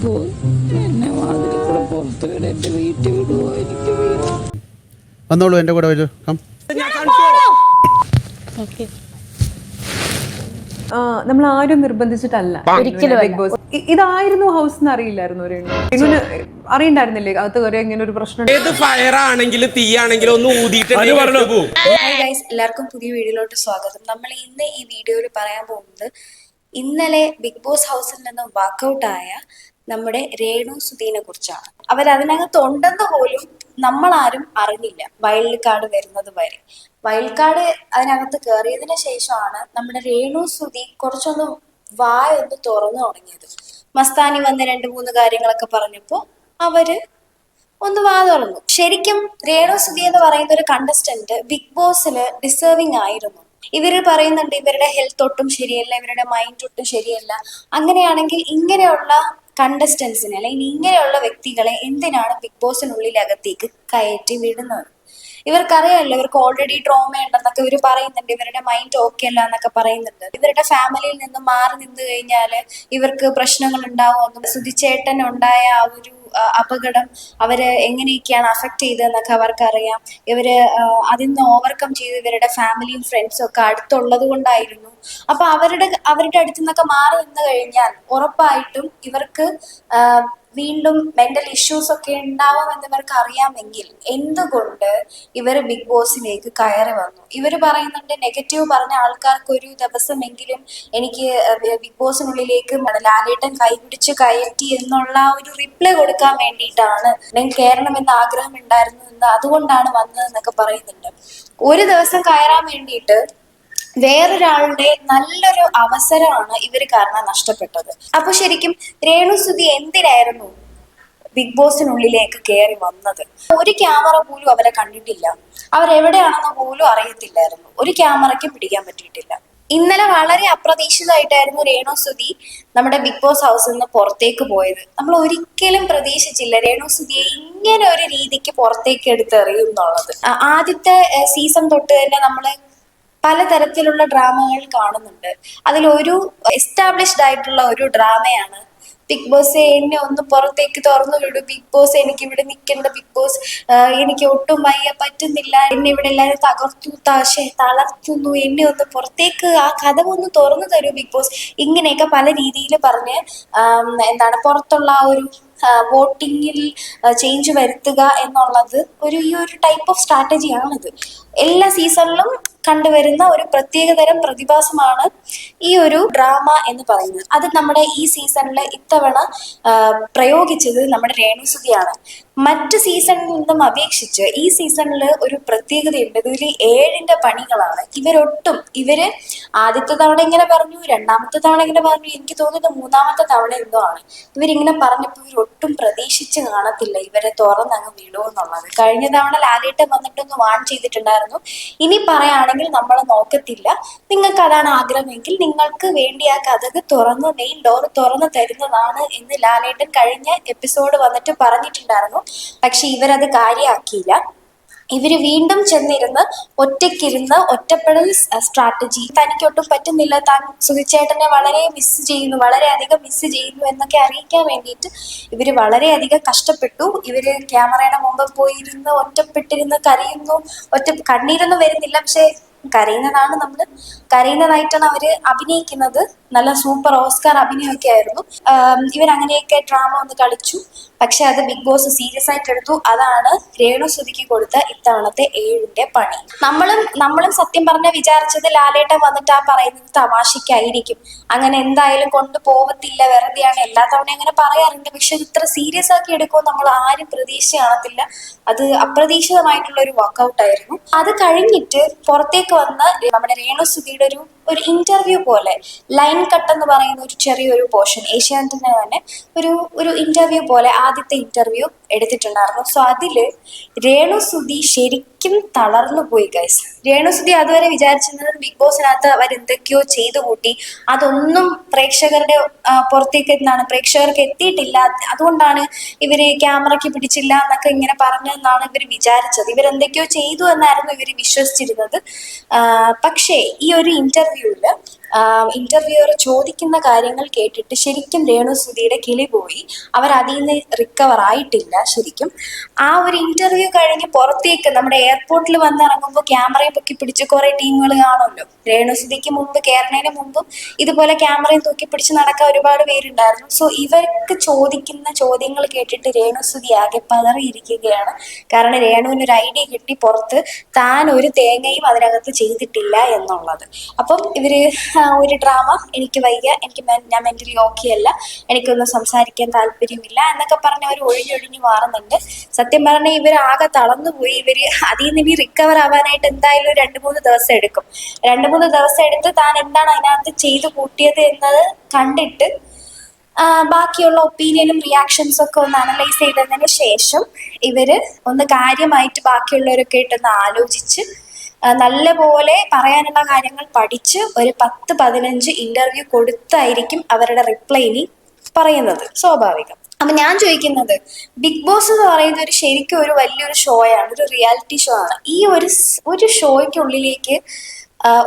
എന്നെ വാതിൽ കൂടെ പുറത്ത് വിട എന്റെ വീട്ടിൽ വിടുവോ എനിക്ക് വന്നോളൂ എന്റെ കൂടെ വരൂ. കം നമ്മൾ ആരും നിർബന്ധിച്ചിട്ടല്ല. ഒരിക്കലും ബിഗ് ബോസ്. ഇ- ഇതായിരുന്നു ഹൗസ് എന്ന് അറിയില്ലായിരുന്നു രേണു രേണുവിന് അറിയണ്ടായിരുന്നില്ലേ? അകത്ത് കയറി ഇങ്ങനെ ഒരു പ്രശ്നം ഏത് ഫയർ ആണെങ്കിലും തീ ആണെങ്കിലും ഒന്ന് ഊതിയിട്ട് ഹായ് ഗൈസ് എല്ലാവർക്കും പുതിയ വീഡിയോയിലോട്ട് സ്വാഗതം. നമ്മൾ ഇന്ന് ഈ വീഡിയോയിൽ പറയാൻ പോകുന്നത് ഇന്നലെ ബിഗ് ബോസ് ഹൗസിൽ നിന്നും വാക്കൗട്ടായ നമ്മുടെ രേണു സുധീനെ കുറിച്ചാണ്. അവർ അതിനകത്ത് ഉണ്ടെന്ന് പോലും നമ്മളാരും അറിഞ്ഞില്ല. വൈൽഡ് കാർഡ് വരുന്നത് വരെ. വൈൽഡ് കാർഡ് അതിനകത്ത് കയറിയതിനു ശേഷമാണ് നമ്മുടെ രേണു സുധി കുറച്ചൊന്ന് വായ ഒന്ന് തുറന്നു തുടങ്ങിയത്. മസ്താനി വന്ന് രണ്ട് മൂന്ന് കാര്യങ്ങളൊക്കെ പറഞ്ഞപ്പോൾ അവർ ഒന്ന് വാ തുറന്നു. ശരിക്കും രേണു സുധി എന്ന് പറയുന്ന ഒരു കണ്ടസ്റ്റന്റ് ബിഗ് ബോസിന് ഡിസേർവിംഗ് ആയിരുന്നു. ഇവർ പറയുന്നുണ്ട് ഇവരുടെ ഹെൽത്ത് ഒട്ടും ശരിയല്ല ഇവരുടെ മൈൻഡ് ഒട്ടും ശരിയല്ല. അങ്ങനെയാണെങ്കിൽ ഇങ്ങനെയുള്ള കണ്ടസ്റ്റൻസിനെ അല്ലെങ്കിൽ ഇങ്ങനെയുള്ള വ്യക്തികളെ എന്തിനാണ് ബിഗ് ബോസിനുള്ളിൽ അകത്തേക്ക് കയറ്റി വിടുന്നത്? ഇവർക്കറിയാമല്ലോ ഇവർക്ക് ഓൾറെഡി ട്രോമ ഉണ്ടെന്നൊക്കെ ഇവർ പറയുന്നുണ്ട്. ഇവരുടെ മൈൻഡ് ഓക്കെ അല്ല എന്നൊക്കെ പറയുന്നുണ്ട്. ഇവരുടെ ഫാമിലിയിൽ നിന്ന് മാറി നിന്ന് കഴിഞ്ഞാൽ ഇവർക്ക് പ്രശ്നങ്ങൾ ഉണ്ടാവുമെന്നും സുധിച്ചേട്ടൻ ഉണ്ടായ ആ ഒരു അപകടം അവരെ എങ്ങനെയൊക്കെയാണ് അഫക്ട് ചെയ്തതെന്നൊക്കെ അവർക്കറിയാം. ഇവർ ആ, അതിൽ നിന്ന് ഓവർകം ചെയ്ത് ഇവരുടെ ഫാമിലിയും ഫ്രണ്ട്സും ഒക്കെ അടുത്തുള്ളത് കൊണ്ടായിരുന്നു. അപ്പൊ അവരുടെ അവരുടെ അടുത്തു നിന്നൊക്കെ മാറി നിന്ന് കഴിഞ്ഞാൽ ഉറപ്പായിട്ടും ഇവർക്ക് വീണ്ടും മെന്റൽ ഇഷ്യൂസ് ഒക്കെ ഉണ്ടാവുമെന്ന് ഇവർക്ക് അറിയാമെങ്കിൽ എന്തുകൊണ്ട് ഇവർ ബിഗ് ബോസിലേക്ക് കയറി വന്നു? ഇവർ പറയുന്നുണ്ട് നെഗറ്റീവ് പറഞ്ഞ ആൾക്കാർക്ക് ഒരു ദിവസമെങ്കിലും എനിക്ക് ബിഗ് ബോസിനുള്ളിലേക്ക് ലാലേട്ടൻ കൈപിടിച്ച് കയറ്റി എന്നുള്ള ഒരു റിപ്ലൈ കൊടുക്കാൻ വേണ്ടിയിട്ടാണ്. ഞാൻ കയറണമെന്ന് ആഗ്രഹം ഉണ്ടായിരുന്നു എന്ന് അതുകൊണ്ടാണ് വന്നതെന്നൊക്കെ പറയുന്നുണ്ട്. ഒരു ദിവസം കയറാൻ വേണ്ടിയിട്ട് വേറൊരാളുടെ നല്ലൊരു അവസരമാണ് ഇവർ കാരണം നഷ്ടപ്പെട്ടത്. അപ്പൊ ശരിക്കും രേണുസുതി എന്തിനായിരുന്നു ബിഗ് ബോസിനുള്ളിലേക്ക് കയറി വന്നത്? ഒരു ക്യാമറ പോലും അവരെ കണ്ടിട്ടില്ല. അവരെവിടെയാണെന്ന് പോലും അറിയത്തില്ലായിരുന്നു. ഒരു ക്യാമറയ്ക്ക് പിടിക്കാൻ പറ്റിയിട്ടില്ല. ഇന്നലെ വളരെ അപ്രതീക്ഷിതമായിട്ടായിരുന്നു രേണു സുധി നമ്മുടെ ബിഗ് ബോസ് ഹൗസിൽ നിന്ന് പുറത്തേക്ക് പോയത്. നമ്മൾ ഒരിക്കലും പ്രതീക്ഷിച്ചില്ല രേണു സുധിയെ ഇങ്ങനെ ഒരു രീതിക്ക് പുറത്തേക്ക് എടുത്തെറിയും എന്നുള്ളത് ആദ്യത്തെ സീസൺ തൊട്ട് തന്നെ നമ്മൾ പലതരത്തിലുള്ള ഡ്രാമകൾ കാണുന്നുണ്ട്. അതിലൊരു എസ്റ്റാബ്ലിഷ്ഡ് ആയിട്ടുള്ള ഒരു ഡ്രാമയാണ്. ബിഗ് ബോസ് എന്നെ ഒന്ന് പുറത്തേക്ക് തുറന്നു വിടൂ. ബിഗ് ബോസ് എനിക്ക് ഇവിടെ നിൽക്കേണ്ട ബിഗ് ബോസ് എനിക്ക് ഒട്ടും വയ്യ പറ്റുന്നില്ല. എന്നെ ഇവിടെ എല്ലാവരും തകർത്തു താശേ തളർത്തുന്നു. എന്നെ ഒന്ന് പുറത്തേക്ക് ആ കഥ ഒന്ന് തുറന്നു തരൂ ബിഗ് ബോസ്. ഇങ്ങനെയൊക്കെ പല രീതിയിൽ പറഞ്ഞ് എന്താണ് പുറത്തുള്ള ആ ഒരു വോട്ടിങ്ങിൽ ചേഞ്ച് വരുത്തുക എന്നുള്ളത് ഒരു ഈ ഒരു ടൈപ്പ് ഓഫ് സ്ട്രാറ്റജിയാണിത് എല്ലാ സീസണിലും കണ്ടുവരുന്ന ഒരു പ്രത്യേകതരം പ്രതിഭാസമാണ് ഈ ഒരു ഡ്രാമ എന്ന് പറയുന്നത്. അത് നമ്മുടെ ഈ സീസണിൽ ഇത്തവണ പ്രയോഗിച്ചത് നമ്മുടെ രേണുസുതിയാണ് മറ്റ് സീസണിൽ നിന്നും അപേക്ഷിച്ച് ഈ സീസണിൽ ഒരു പ്രത്യേകതയുണ്ട്. ഇതിൽ ഏഴിന്റെ പണികളാണ്. ഇവരൊട്ടും ഇവർ ആദ്യത്തെ തവണ ഇങ്ങനെ പറഞ്ഞു രണ്ടാമത്തെ തവണ ഇങ്ങനെ പറഞ്ഞു എനിക്ക് തോന്നുന്നത് മൂന്നാമത്തെ തവണ എന്തോ ആണ്. ഇവരിങ്ങനെ പറഞ്ഞപ്പോൾ ഇവരൊട്ടും പ്രതീക്ഷിച്ച് കാണത്തില്ല ഇവരെ തുറന്നങ്ങ് വിടുമെന്നുള്ളത് കഴിഞ്ഞ തവണ ലാലേട്ടൻ വന്നിട്ടൊന്ന് വാൺ ചെയ്തിട്ടുണ്ടായിരുന്നു. ഇനി പറയുകയാണെങ്കിൽ നമ്മൾ നോക്കത്തില്ല. നിങ്ങൾക്ക് അതാണ് ആഗ്രഹമെങ്കിൽ നിങ്ങൾക്ക് വേണ്ടി ആ കഥക് തുറന്ന് മെയിൻ ഡോർ തുറന്ന് തരുന്നതാണ് എന്ന് ലാലേട്ടൻ കഴിഞ്ഞ എപ്പിസോഡ് വന്നിട്ട് പറഞ്ഞിട്ടുണ്ടായിരുന്നു. പക്ഷെ ഇവരത് കാര്യമാക്കിയില്ല ഇവർ വീണ്ടും ചെന്നിരുന്ന് ഒറ്റയ്ക്കിരുന്ന് ഒറ്റപ്പെടൽ സ്ട്രാറ്റജി തനിക്ക് ഒട്ടും പറ്റുന്നില്ല താൻ സുധിച്ചേട്ടനെ വളരെ മിസ് ചെയ്യുന്നു വളരെയധികം മിസ് ചെയ്യുന്നു എന്നൊക്കെ അറിയിക്കാൻ വേണ്ടിയിട്ട് ഇവർ വളരെയധികം കഷ്ടപ്പെട്ടു. ഇവർ ക്യാമറയുടെ മുമ്പ് പോയിരുന്ന് ഒറ്റപ്പെട്ടിരുന്ന് കരയുന്നു. ഒറ്റ കണ്ണീരൊന്നും വരുന്നില്ല. പക്ഷെ കരയുന്നതാണ് നമ്മൾ കരയുന്നതായിട്ടാണ് അവർ അഭിനയിക്കുന്നത്. നല്ല സൂപ്പർ ഓസ്കാർ അഭിനയമൊക്കെ ആയിരുന്നു. ഇവരങ്ങനെയൊക്കെ ഡ്രാമ ഒന്ന് കളിച്ചു. പക്ഷെ അത് ബിഗ് ബോസ് സീരിയസ് ആയിട്ട് എടുത്തു. അതാണ് രേണു സുധിക്ക് കൊടുത്ത ഇത്തവണത്തെ ഏഴിന്റെ പണി. നമ്മളും നമ്മളും സത്യം പറഞ്ഞ വിചാരിച്ചത് ലാലേട്ടൻ വന്നിട്ട് ആ പറയുന്നത് തമാശയ്ക്കായിരിക്കും. അങ്ങനെ എന്തായാലും കൊണ്ടുപോകത്തില്ല വെറുതെയാണ് എല്ലാ തവണയും അങ്ങനെ പറയാറുണ്ട്. പക്ഷെ ഇത്ര സീരിയസ് ആക്കി എടുക്കുമോ നമ്മൾ ആരും പ്രതീക്ഷ കാണത്തില്ല. അത് അപ്രതീക്ഷിതമായിട്ടുള്ള ഒരു വർക്കൗട്ട് ആയിരുന്നു. അത് കഴിഞ്ഞിട്ട് പുറത്തേക്ക് വന്ന നമ്മുടെ രേണു സുധിയുടെ ഒരു ഒരു ഇന്റർവ്യൂ പോലെ ലൈൻ കട്ട് എന്ന് പറയുന്ന ഒരു ചെറിയൊരു പോർഷൻ ഏഷ്യാനെറ്റിന് തന്നെ ഒരു ഒരു ഇന്റർവ്യൂ പോലെ ആദ്യത്തെ ഇന്റർവ്യൂ എടുത്തിട്ടുണ്ടായിരുന്നു. സോ അതിൽ രേണു സുധി ശരിക്കും തളർന്നു പോയി ഗൈസ് രേണു സുധി അതുവരെ വിചാരിച്ചിരുന്നത് ബിഗ് ബോസിനകത്ത് അവർ എന്തൊക്കെയോ ചെയ്തു കൂട്ടി. അതൊന്നും പ്രേക്ഷകരുടെ പുറത്തേക്ക് എന്താണ് പ്രേക്ഷകർക്ക് എത്തിയിട്ടില്ല. അതുകൊണ്ടാണ് ഇവർ ക്യാമറയ്ക്ക് പിടിച്ചില്ല എന്നൊക്കെ ഇങ്ങനെ പറഞ്ഞതെന്നാണ് ഇവർ വിചാരിച്ചത്. ഇവരെന്തൊക്കെയോ ചെയ്തു എന്നായിരുന്നു ഇവർ വിശ്വസിച്ചിരുന്നത്. പക്ഷേ ഈ ഒരു ഇന്റർവ്യൂവിൽ ഇന്റർവ്യൂവർ ചോദിക്കുന്ന കാര്യങ്ങൾ കേട്ടിട്ട് ശരിക്കും രേണു സുധിയുടെ കിളി പോയി. അവർ അതിൽ നിന്ന് റിക്കവർ ആയിട്ടില്ല ശരിക്കും. ആ ഒരു ഇന്റർവ്യൂ കഴിഞ്ഞ് പുറത്തേക്ക് നമ്മുടെ എയർപോർട്ടിൽ വന്ന് ഇറങ്ങുമ്പോൾ ക്യാമറയും പൊക്കി പിടിച്ച് കുറെ ടീമുകൾ കാണുമല്ലോ. രേണു സുധിക്ക് മുമ്പ് കയറുന്നതിന് മുമ്പും ഇതുപോലെ ക്യാമറയും തൂക്കി പിടിച്ച് നടക്കാൻ ഒരുപാട് പേരുണ്ടായിരുന്നു. സോ ഇവർക്ക് ചോദിക്കുന്ന ചോദ്യങ്ങൾ കേട്ടിട്ട് രേണു സുധി ആകെ പതറിയിരിക്കുകയാണ്. കാരണം രേണുവിന് ഒരു ഐഡിയ കിട്ടി പുറത്ത് താൻ ഒരു തേങ്ങയും അതിനകത്ത് ചെയ്തിട്ടില്ല എന്നുള്ളത്. അപ്പം ഇവർ ഒരു ഡ്രാമ എനിക്ക് വയ്യ. എനിക്ക് ഞാൻ മെന്റലി ഓക്കെ അല്ല. എനിക്കൊന്നും സംസാരിക്കാൻ താല്പര്യമില്ല എന്നൊക്കെ പറഞ്ഞ് അവർ ഒഴിഞ്ഞൊഴിഞ്ഞ് മാറുന്നുണ്ട്. സത്യം പറഞ്ഞാൽ ഇവർ ആകെ തളർന്നുപോയി ഇവർ അതിൽ നിന്ന് റിക്കവർ ആവാനായിട്ട് എന്തായാലും രണ്ട് മൂന്ന് ദിവസം എടുക്കും. രണ്ട് മൂന്ന് ദിവസം എടുത്ത് താൻ എന്താണ് അതിനകത്ത് ചെയ്തു കൂട്ടിയത് എന്നത് കണ്ടിട്ട് ബാക്കിയുള്ള ഒപ്പീനിയനും റിയാക്ഷൻസും ഒക്കെ ഒന്ന് അനലൈസ് ചെയ്തതിന് ശേഷം ഇവർ ഒന്ന് കാര്യമായിട്ട് ബാക്കിയുള്ളവരൊക്കെ ആയിട്ടൊന്ന് ആലോചിച്ച് നല്ലപോലെ പറയാനുള്ള കാര്യങ്ങൾ പഠിച്ച് ഒരു പത്ത് പതിനഞ്ച് ഇന്റർവ്യൂ കൊടുത്തായിരിക്കും അവരുടെ റിപ്ലൈ ഇനി പറയുന്നത്. സ്വാഭാവികം. അപ്പൊ ഞാൻ ചോദിക്കുന്നത് ബിഗ് ബോസ് എന്ന് പറയുന്ന ഒരു ശരിക്കും ഒരു വലിയൊരു ഷോയാണ് ഒരു റിയാലിറ്റി ഷോ ആണ്. ഈ ഒരു ഒരു ഷോയ്ക്കുള്ളിലേക്ക്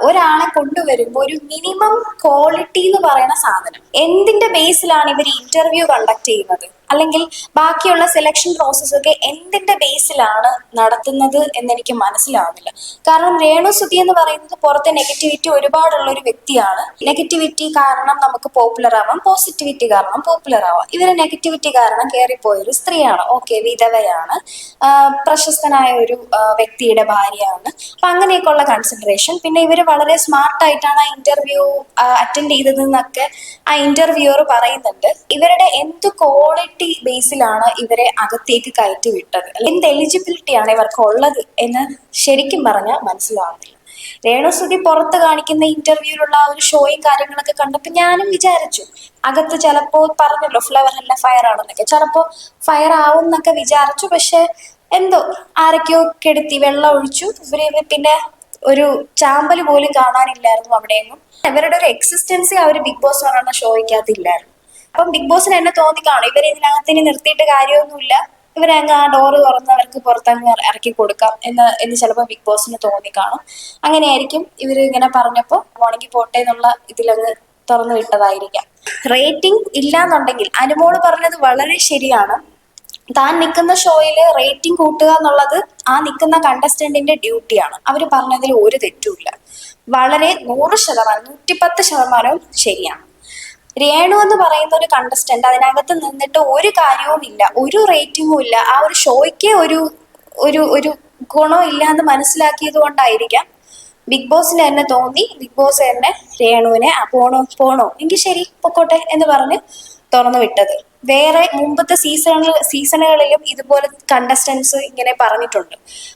ഒരാളെ കൊണ്ടുവരുമ്പോൾ ഒരു മിനിമം ക്വാളിറ്റി എന്ന് പറയുന്ന സാധനം. എന്തിന്റെ ബേസിലാണ് ഇവർ ഇന്റർവ്യൂ കണ്ടക്ട് ചെയ്യുന്നത്? അല്ലെങ്കിൽ ബാക്കിയുള്ള സെലക്ഷൻ പ്രോസസ് ഒക്കെ എന്തിന്റെ ബേസിലാണ് നടത്തുന്നത് എന്നെനിക്ക് മനസ്സിലാവുന്നില്ല. കാരണം രേണു സുധി എന്ന് പറയുന്നത് പുറത്തെ നെഗറ്റിവിറ്റി ഒരുപാടുള്ള ഒരു വ്യക്തിയാണ്. നെഗറ്റിവിറ്റി കാരണം നമുക്ക് പോപ്പുലർ ആവാം പോസിറ്റിവിറ്റി കാരണം പോപ്പുലർ ആവാം. ഇവർ നെഗറ്റിവിറ്റി കാരണം കയറിപ്പോയൊരു സ്ത്രീയാണ് ഓക്കെ വിധവയാണ് പ്രശസ്തനായ ഒരു വ്യക്തിയുടെ ഭാര്യയാണ്. അപ്പൊ അങ്ങനെയൊക്കെയുള്ള കൺസിഡറേഷൻ പിന്നെ ഇവർ വളരെ സ്മാർട്ട് ആയിട്ടാണ് ആ ഇന്റർവ്യൂ അറ്റൻഡ് ചെയ്തതെന്നൊക്കെ ആ ഇന്റർവ്യൂർ പറയുന്നുണ്ട്. ഇവരുടെ എന്ത് ക്വാളിറ്റി ബേസിലാണ് ഇവരെ അകത്തേക്ക് കയറ്റി വിട്ടത് എന്ത് എലിജിബിലിറ്റി ആണ് ഇവർക്ക് ഉള്ളത് എന്ന് ശരിക്കും പറഞ്ഞാൽ മനസ്സിലാവുന്നില്ല. രേണുസുതി പുറത്ത് കാണിക്കുന്ന ഇന്റർവ്യൂവിലുള്ള ആ ഒരു ഷോയും കാര്യങ്ങളൊക്കെ കണ്ടപ്പോൾ ഞാനും വിചാരിച്ചു. അകത്ത് ചിലപ്പോൾ പറഞ്ഞല്ലോ ഫ്ലവർ അല്ല ഫയർ ആണെന്നൊക്കെ. ചിലപ്പോൾ ഫയർ ആവും എന്നൊക്കെ വിചാരിച്ചു. പക്ഷെ എന്തോ ആരൊക്കെയോ കെടുത്തി വെള്ളം ഒഴിച്ചു. ഇവർ പിന്നെ ഒരു ചാമ്പൽ പോലും കാണാനില്ലായിരുന്നു അവിടെയെങ്കിലും അവരുടെ ഒരു എക്സിസ്റ്റൻസി ആ ഒരു ബിഗ് ബോസ് പറയുന്ന ഷോയ്ക്കകത്ത് ഇല്ലായിരുന്നു. അപ്പം ബിഗ് ബോസിന് എന്നെ തോന്നി കാണും. ഇവരെ ഇതിനകത്ത് ഇനി നിർത്തിയിട്ട് കാര്യമൊന്നുമില്ല. ഇവരങ്ങ് ആ ഡോറ് തുറന്ന് അവർക്ക് പുറത്തങ്ങ് ഇറക്കി കൊടുക്കാം എന്ന് എന്ന് ചിലപ്പോൾ ബിഗ് ബോസിന് തോന്നി കാണും. അങ്ങനെയായിരിക്കും ഇവർ ഇങ്ങനെ പറഞ്ഞപ്പോൾ മോണെങ്കിൽ പോട്ടെ എന്നുള്ള ഇതിലങ്ങ് തുറന്നു വിട്ടതായിരിക്കാം. റേറ്റിംഗ് ഇല്ലാന്നുണ്ടെങ്കിൽ അനുമോൾ പറഞ്ഞത് വളരെ ശരിയാണ്. താൻ നിൽക്കുന്ന ഷോയിൽ റേറ്റിംഗ് കൂട്ടുക എന്നുള്ളത് ആ നിൽക്കുന്ന കണ്ടസ്റ്റന്റിന്റെ ഡ്യൂട്ടിയാണ് അവർ പറഞ്ഞതിൽ ഒരു തെറ്റുമില്ല. വളരെ നൂറ് ശതമാനം നൂറ്റിപ്പത്ത് ശതമാനവും ശരിയാണ്. രേണു എന്ന് പറയുന്ന ഒരു കണ്ടസ്റ്റന്റ് അതിനകത്ത് നിന്നിട്ട് ഒരു കാര്യവും ഇല്ല ഒരു റേറ്റിംഗും ഇല്ല. ആ ഒരു ഷോയ്ക്ക് ഒരു ഒരു ഒരു ഗുണം ഇല്ല എന്ന് മനസ്സിലാക്കിയത് കൊണ്ടായിരിക്കാം ബിഗ് ബോസിന് തന്നെ തോന്നി ബിഗ് ബോസ് തന്നെ രേണുവിനെ "ആ, പോണോ പോണോ. എങ്കിൽ ശരി പൊക്കോട്ടെ എന്ന് പറഞ്ഞ് തുറന്നു വിട്ടത്. വേറെ മുമ്പത്തെ സീസണുകൾ സീസണുകളിലും ഇതുപോലെ കണ്ടസ്റ്റൻസ് ഇങ്ങനെ പറഞ്ഞിട്ടുണ്ട്.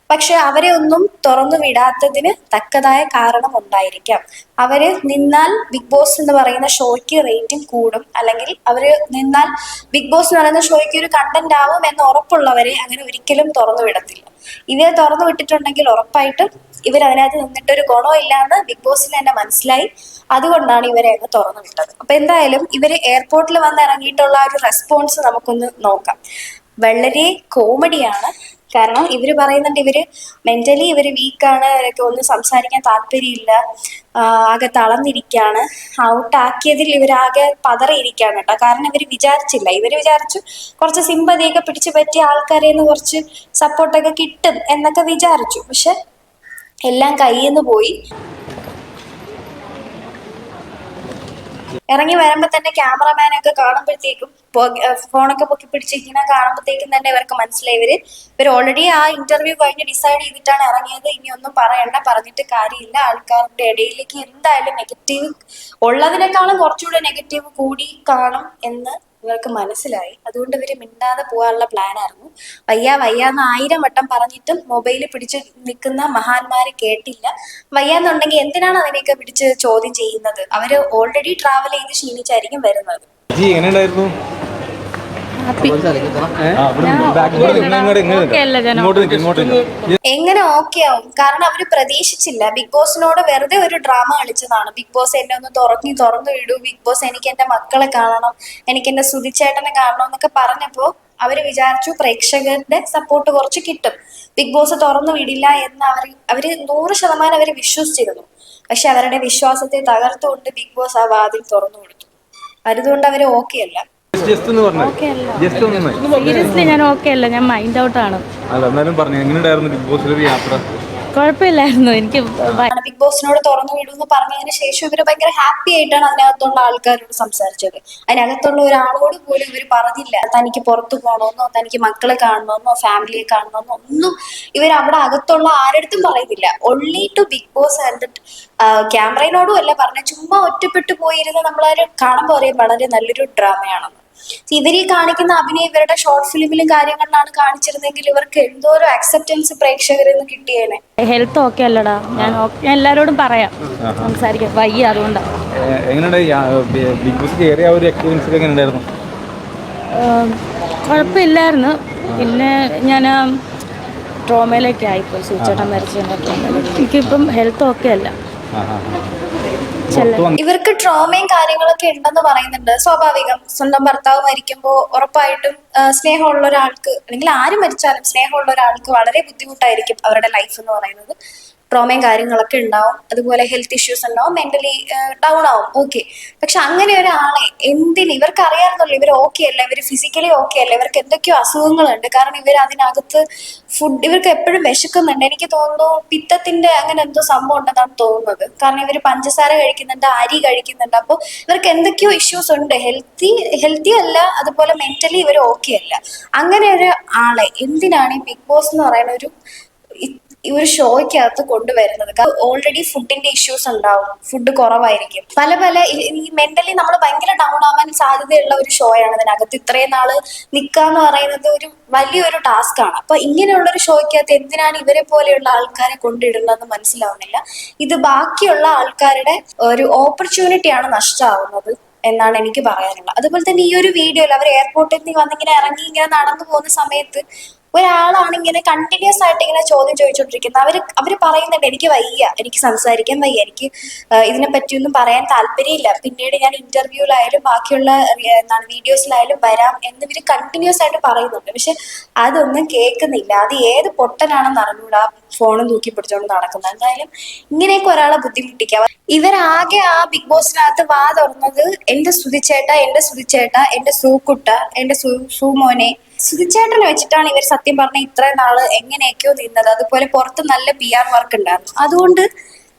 പക്ഷെ അവരെ ഒന്നും തുറന്നു വിടാത്തതിന് തക്കതായ കാരണം ഉണ്ടായിരിക്കാം. അവർ നിന്നാൽ ബിഗ് ബോസ് എന്ന് പറയുന്ന ഷോയ്ക്ക് റേറ്റിംഗ് കൂടും. അല്ലെങ്കിൽ അവർ നിന്നാൽ ബിഗ് ബോസ് എന്ന് പറയുന്ന ഷോയ്ക്ക് ഒരു കണ്ടന്റ് ആവും എന്ന് ഉറപ്പുള്ളവരെ അങ്ങനെ ഒരിക്കലും തുറന്നു വിടത്തില്ല. ഇവരെ തുറന്നു വിട്ടിട്ടുണ്ടെങ്കിൽ ഉറപ്പായിട്ടും ഇവർ അതിനകത്ത് നിന്നിട്ട് ഒരു ഗുണമില്ലാന്ന് ബിഗ് ബോസിന് തന്നെ മനസ്സിലായി. അതുകൊണ്ടാണ് ഇവരെ അങ്ങ് തുറന്നു വിട്ടത്. അപ്പൊ എന്തായാലും ഇവർ എയർപോർട്ടിൽ വന്ന് ഇറങ്ങിയിട്ടുള്ള ഒരു റെസ്പോൺസ് നമുക്കൊന്ന് നോക്കാം. വളരെ കോമഡിയാണ് കാരണം ഇവർ പറയുന്നുണ്ട് ഇവർ മെന്റലി ഇവർ വീക്കാണ് ഇവരൊക്കെ ഒന്നും സംസാരിക്കാൻ താല്പര്യമില്ല. ആകെ തളർന്നിരിക്കുകയാണ് ഔട്ടാക്കിയതിൽ ഇവരാകെ പതറിയിരിക്കുകയാണ് കേട്ടോ. കാരണം ഇവർ വിചാരിച്ചില്ല. ഇവർ വിചാരിച്ചു കുറച്ച് സിമ്പതിയൊക്കെ പിടിച്ചു പറ്റിയ ആൾക്കാരെ നിന്ന് കുറച്ച് സപ്പോർട്ടൊക്കെ കിട്ടും എന്നൊക്കെ വിചാരിച്ചു. പക്ഷെ എല്ലാം കയ്യിൽ പോയി. ഇറങ്ങി വരുമ്പോ തന്നെ ക്യാമറമാനൊക്കെ കാണുമ്പോഴത്തേക്കും ഫോണൊക്കെ പൊക്കി പിടിച്ചിരിക്കുന്ന കാണുമ്പോഴത്തേക്കും തന്നെ ഇവർക്ക് മനസ്സിലായി. ഇവർ ഇവർ ഓൾറെഡി ആ ഇന്റർവ്യൂ കഴിഞ്ഞ് ഡിസൈഡ് ചെയ്തിട്ടാണ് ഇറങ്ങിയത്. ഇനി ഒന്നും പറയണ്ട പറഞ്ഞിട്ട് കാര്യമില്ല. ആൾക്കാരുടെ ഇടയിലേക്ക് എന്തായാലും നെഗറ്റീവ് ഉള്ളതിനേക്കാളും കുറച്ചുകൂടെ നെഗറ്റീവ് കൂടി കാണും എന്ന് ഇവർക്ക് മനസ്സിലായി. അതുകൊണ്ട് ഇവർ മിണ്ടാതെ പോകാനുള്ള പ്ലാൻ ആയിരുന്നു. വയ്യ എന്ന് ആയിരം വട്ടം പറഞ്ഞിട്ടും മൊബൈൽ പിടിച്ച് നിൽക്കുന്ന മഹാന്മാരെ കേട്ടില്ല. വയ്യാന്നുണ്ടെങ്കിൽ എന്തിനാണ് അതിനെയൊക്കെ പിടിച്ച് ചോദ്യം ചെയ്യുന്നത്? അവർ ഓൾറെഡി ട്രാവൽ ചെയ്ത് ക്ഷീണിച്ചായിരിക്കും വരുന്നത്. എങ്ങനെ ഓക്കെ ആവും? കാരണം അവർ പ്രതീക്ഷിച്ചില്ല. ബിഗ് ബോസിനോട് വെറുതെ ഒരു ഡ്രാമ കളിച്ചതാണ്. ബിഗ് ബോസ് എന്നെ ഒന്ന് തുറന്നു തുറന്നു വിടൂ. ബിഗ് ബോസ് എനിക്ക് എന്റെ മക്കളെ കാണണം. എനിക്ക് എന്റെ സുതിച്ചേട്ടനെ കാണണം എന്നൊക്കെ പറഞ്ഞപ്പോ അവർ വിചാരിച്ചു പ്രേക്ഷകരുടെ സപ്പോർട്ട് കുറച്ച് കിട്ടും. ബിഗ് ബോസ് തുറന്നു വിടില്ല എന്ന് അവർ അവർ നൂറ് ശതമാനം അവർ വിശ്വസിച്ചിരുന്നു. പക്ഷെ അവരുടെ വിശ്വാസത്തെ തകർത്തുകൊണ്ട് ബിഗ് ബോസ് ആ വാതിൽ തുറന്നു കൊടുത്തു. അതുകൊണ്ട് അവർ ഓക്കെ അല്ല. സീരിയസ്ലി ഞാൻ ഓക്കെ അല്ല. ഞാൻ മൈൻഡ് ഔട്ട് ആണ്. അല്ല എന്നാലും പറഞ്ഞു. എങ്ങനെയുണ്ടായിരുന്നു ബിഗ് ബോസിലൊരു യാത്ര? കുഴപ്പമില്ലായിരുന്നു. എനിക്ക് ബിഗ് ബോസിനോട് തുറന്നു വിടുമെന്ന് പറഞ്ഞതിന് ശേഷം ഇവർ ഭയങ്കര ഹാപ്പി ആയിട്ടാണ് അതിനകത്തുള്ള ആൾക്കാരോട് സംസാരിച്ചത്. അതിനകത്തുള്ള ഒരാളോട് പോലും ഇവർ പറഞ്ഞില്ല. തനിക്ക് പുറത്തു പോകണമെന്നോ തനിക്ക് മക്കളെ കാണണമെന്നോ ഫാമിലിയെ കാണണമെന്നോ ഒന്നും ഇവർ അവിടെ അകത്തുള്ള ആരടുത്തും പറയുന്നില്ല. Only to Bigg Boss and ക്യാമറയിനോടും അല്ല പറഞ്ഞ ചുമ്മാ ഒറ്റപ്പെട്ടു പോയിരുന്ന നമ്മളാരും കാണുമ്പോൾ അറിയാം വളരെ നല്ലൊരു ഡ്രാമയാണെന്ന് ഇവർ ഈ കാണിക്കുന്ന അഭിനയം ഇവരുടെ ഷോർട്ട് ഫിലിമിലും കാര്യങ്ങളിലാണ് കാണിച്ചിരുന്നെങ്കിൽ ഇവർക്ക് എന്തോരോ അക്സെപ്റ്റൻസ് പ്രേക്ഷകരിൽ നിന്ന് കിട്ടിയേനെ. ഹെൽത്ത് ഓക്കെ അല്ലടാ. ഞാൻ എല്ലാരോടും ഞാൻ പറയാം. സംസാരിക്കാം. വയ്യ അതുകൊണ്ടാണ് ബിഗ് ബോസ് കയറിയ ഒരു എക്സ്പീരിയൻസ് എങ്ങനെ ഉണ്ടായിരുന്നു കുഴപ്പമില്ലായിരുന്നു. പിന്നെ ഞാൻ ട്രോമയിലേക്ക് ആയിപ്പോയി. സൂചേട്ടൻ മരിച്ചതിന്റെ ട്രോമയിലേക്ക് എനിക്കിപ്പം ഹെൽത്ത് ഓക്കെ അല്ല. ഇവർക്ക് ട്രോമയും കാര്യങ്ങളൊക്കെ ഉണ്ടെന്ന് പറയുന്നുണ്ട്. സ്വാഭാവികം. സ്വന്തം ഭർത്താവ് മരിക്കുമ്പോൾ ഉറപ്പായിട്ടും സ്നേഹമുള്ള ഒരാൾക്ക് അല്ലെങ്കിൽ ആര് മരിച്ചാലും സ്നേഹമുള്ള ഒരാൾക്ക് വളരെ ബുദ്ധിമുട്ടായിരിക്കും അവരുടെ ലൈഫ് എന്ന് പറയുന്നത്. ട്രോമയും കാര്യങ്ങളൊക്കെ ഉണ്ടാവും. അതുപോലെ ഹെൽത്ത് ഇഷ്യൂസ് ഉണ്ടാവും മെന്റലി ഡൗൺ ആവും. ഓക്കെ പക്ഷെ അങ്ങനെ ഒരാളെ എന്തിന്? ഇവർക്ക് അറിയാറുള്ളൂ ഇവർ ഓക്കെ അല്ല. ഇവർ ഫിസിക്കലി ഓക്കെ അല്ല. ഇവർക്ക് എന്തൊക്കെയോ അസുഖങ്ങളുണ്ട്. കാരണം ഇവർ അതിനകത്ത് ഫുഡ് ഇവർക്ക് എപ്പോഴും വിശക്കുന്നുണ്ട്. എനിക്ക് തോന്നുന്നു പിത്തത്തിന്റെ അങ്ങനെ എന്തോ സംഭവം ഉണ്ടെന്നാണ് തോന്നുന്നത്. കാരണം ഇവർ പഞ്ചസാര കഴിക്കുന്നുണ്ട് അരി കഴിക്കുന്നുണ്ട്. അപ്പോൾ ഇവർക്ക് എന്തൊക്കെയോ ഇഷ്യൂസ് ഉണ്ട്. ഹെൽത്തി ഹെൽത്തി അല്ല അതുപോലെ മെന്റലി ഇവർ ഓക്കെ അല്ല. അങ്ങനെ ഒരു ആളെ എന്തിനാണ് ഈ ബിഗ് ബോസ് എന്ന് പറയുന്ന ഒരു ഈ ഒരു ഷോയ്ക്കകത്ത് കൊണ്ടുവരുന്നത്. ഓൾറെഡി ഫുഡിന്റെ ഇഷ്യൂസ് ഉണ്ടാവും. ഫുഡ് കുറവായിരിക്കും. പല പല ഈ- മെന്റലി നമ്മൾ ഭയങ്കര ഡൗൺ ആവാൻ സാധ്യതയുള്ള ഒരു ഷോയാണ് ഇതിനകത്ത്. ഇത്രയും നാൾ നിക്കാന്ന് പറയുന്നത് ഒരു വലിയൊരു ടാസ്ക് ആണ്. അപ്പൊ ഇങ്ങനെയുള്ള ഒരു ഷോയ്ക്കകത്ത് എന്തിനാണ് ഇവരെ പോലെയുള്ള ആൾക്കാരെ കൊണ്ടിടുന്നതെന്ന് മനസ്സിലാവുന്നില്ല. ഇത് ബാക്കിയുള്ള ആൾക്കാരുടെ ഒരു ഓപ്പർച്യൂണിറ്റിയാണ് നഷ്ടമാവുന്നത് എന്നാണ് എനിക്ക് പറയാനുള്ളത്. അതുപോലെ തന്നെ ഈ ഒരു വീഡിയോയിൽ അവർ എയർപോർട്ടിൽ നിന്ന് വന്നിങ്ങനെ ഇറങ്ങി ഇങ്ങനെ നടന്നു പോകുന്ന സമയത്ത് ഒരാളാണ് ഇങ്ങനെ കണ്ടിന്യൂസ് ആയിട്ട് ഇങ്ങനെ ചോദ്യം ചോദിച്ചോണ്ടിരിക്കുന്നത്. അവർ അവർ പറയുന്നുണ്ട് എനിക്ക് വയ്യ എനിക്ക് സംസാരിക്കാൻ വയ്യ എനിക്ക് ഇതിനെ പറ്റിയൊന്നും പറയാൻ താല്പര്യമില്ല. പിന്നീട് ഞാൻ ഇന്റർവ്യൂലായാലും ബാക്കിയുള്ള എന്താണ് വീഡിയോസിലായാലും വരാം എന്ന് ഇവർ കണ്ടിന്യൂസ് ആയിട്ട് പറയുന്നുണ്ട്. പക്ഷെ അതൊന്നും കേൾക്കുന്നില്ല. അത് ഏത് പൊട്ടനാണെന്ന് അറിഞ്ഞൂടാ. ഫോണും തൂക്കി പിടിച്ചോണ്ട് നടക്കുന്നത് എന്തായാലും ഇങ്ങനെയൊക്കെ ഒരാളെ ബുദ്ധിമുട്ടിക്കാം. ഇവരാകെ ആ ബിഗ് ബോസിനകത്ത് വാ തുറന്നത് എന്റെ സുതിച്ചേട്ട എന്റെ സുതിച്ചേട്ട എന്റെ സൂക്കുട്ട എന്റെ സൂമോനെ. സുതിച്ചേട്ടനെ വെച്ചിട്ടാണ് ഇവർ സത്യം പറഞ്ഞ ഇത്രയും നാൾ എങ്ങനെയൊക്കെയോ നിന്നത്. അതുപോലെ പുറത്ത് നല്ല പി ആർ വർക്ക് ഉണ്ടായിരുന്നു. അതുകൊണ്ട്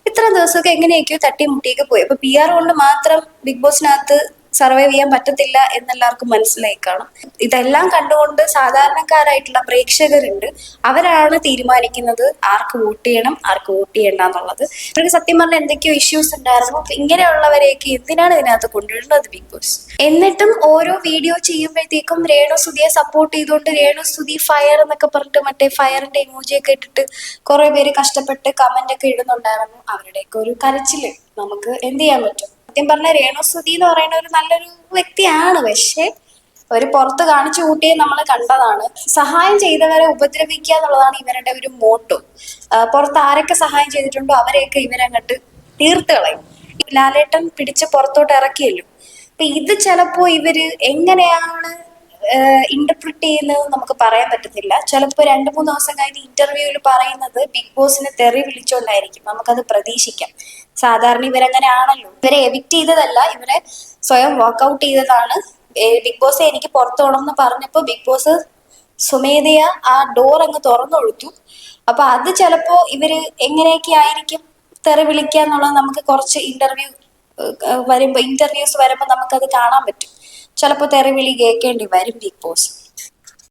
ഇത്ര ദിവസമൊക്കെ എങ്ങനെയൊക്കെയോ തട്ടിമുട്ടിയൊക്കെ പോയി. അപ്പൊ പി ആർ കൊണ്ട് മാത്രം ബിഗ് ബോസിനകത്ത് സർവൈവ് ചെയ്യാൻ പറ്റത്തില്ല എന്നെല്ലാവർക്കും മനസ്സിലായി കാണും. ഇതെല്ലാം കണ്ടുകൊണ്ട് സാധാരണക്കാരായിട്ടുള്ള പ്രേക്ഷകരുണ്ട്. അവരാണ് തീരുമാനിക്കുന്നത് ആർക്ക് വോട്ട് ചെയ്യണം ആർക്ക് വോട്ട് ചെയ്യണ്ട എന്നുള്ളത്. ഇവർക്ക് സത്യം പറഞ്ഞാൽ എന്തൊക്കെയോ ഇഷ്യൂസ് ഉണ്ടായിരുന്നു. ഇങ്ങനെയുള്ളവരെയൊക്കെ എന്തിനാണ് ഇതിനകത്ത് കൊണ്ടുവരുന്നത് ബിഗ് ബോസ്? എന്നിട്ടും ഓരോ വീഡിയോ ചെയ്യുമ്പോഴത്തേക്കും രേണു സുധിയെ സപ്പോർട്ട് ചെയ്തുകൊണ്ട് രേണു സുധി ഫയർ എന്നൊക്കെ പറഞ്ഞിട്ട് മറ്റേ ഫയറിന്റെ ഇമോജിയൊക്കെ ഇട്ടിട്ട് കുറെ പേര് കഷ്ടപ്പെട്ട് കമന്റ് ഒക്കെ ഇടുന്നുണ്ടായിരുന്നു. അവരുടെയൊക്കെ ഒരു കരച്ചിൽ. നമുക്ക് എന്ത് ചെയ്യാൻ പറ്റും? സത്യം പറഞ്ഞ രേണുസ്തുതി എന്ന് പറയുന്ന ഒരു നല്ലൊരു വ്യക്തിയാണ്. പക്ഷേ ഒരു പുറത്ത് കാണിച്ചു കൂട്ടിയെ നമ്മൾ കണ്ടതാണ്. സഹായം ചെയ്തവരെ ഉപദ്രവിക്കുക എന്നുള്ളതാണ് ഇവരുടെ ഒരു മോട്ടോ. പുറത്ത് ആരൊക്കെ സഹായം ചെയ്തിട്ടുണ്ടോ അവരെയൊക്കെ ഇവരങ്ങട്ട് തീർത്ത് കളയും. ലാലേട്ടൻ പിടിച്ച് പുറത്തോട്ട് ഇറക്കിയല്ലോ. അപ്പൊ ഇത് ചിലപ്പോ ഇവർ എങ്ങനെയാണ് ഇന്റർപ്രിറ്റ് ചെയ്യുന്നത് നമുക്ക് പറയാൻ പറ്റത്തില്ല. ചിലപ്പോൾ രണ്ട് മൂന്ന് ദിവസം കഴിഞ്ഞ് ഇന്റർവ്യൂവിൽ പറയുന്നത് ബിഗ് ബോസിനെ തെറി വിളിച്ചോണ്ടായിരിക്കും. നമുക്കത് പ്രതീക്ഷിക്കാം. സാധാരണ ഇവരങ്ങനെ ആണല്ലോ ഇവരെ എവിക്ട് ചെയ്തതല്ല ഇവരെ സ്വയം വർക്കൗട്ട് ചെയ്തതാണ്. ബിഗ് ബോസ് എനിക്ക് പുറത്തു പോകണം എന്ന് പറഞ്ഞപ്പോൾ ബിഗ് ബോസ് സ്വമേധയ ആ ഡോർ അങ്ങ് തുറന്നു കൊടുത്തു അപ്പൊ അത് ചിലപ്പോ ഇവർ എങ്ങനെയൊക്കെ ആയിരിക്കും തെറി വിളിക്കുക എന്നുള്ളത് നമുക്ക് കുറച്ച് ഇന്റർവ്യൂ വരുമ്പോ ഇന്റർവ്യൂസ് വരുമ്പോ നമുക്കത് കാണാൻ പറ്റും. ചിലപ്പോൾ തെറി വിളി കേൾക്കേണ്ടി വരും ബിഗ് ബോസ്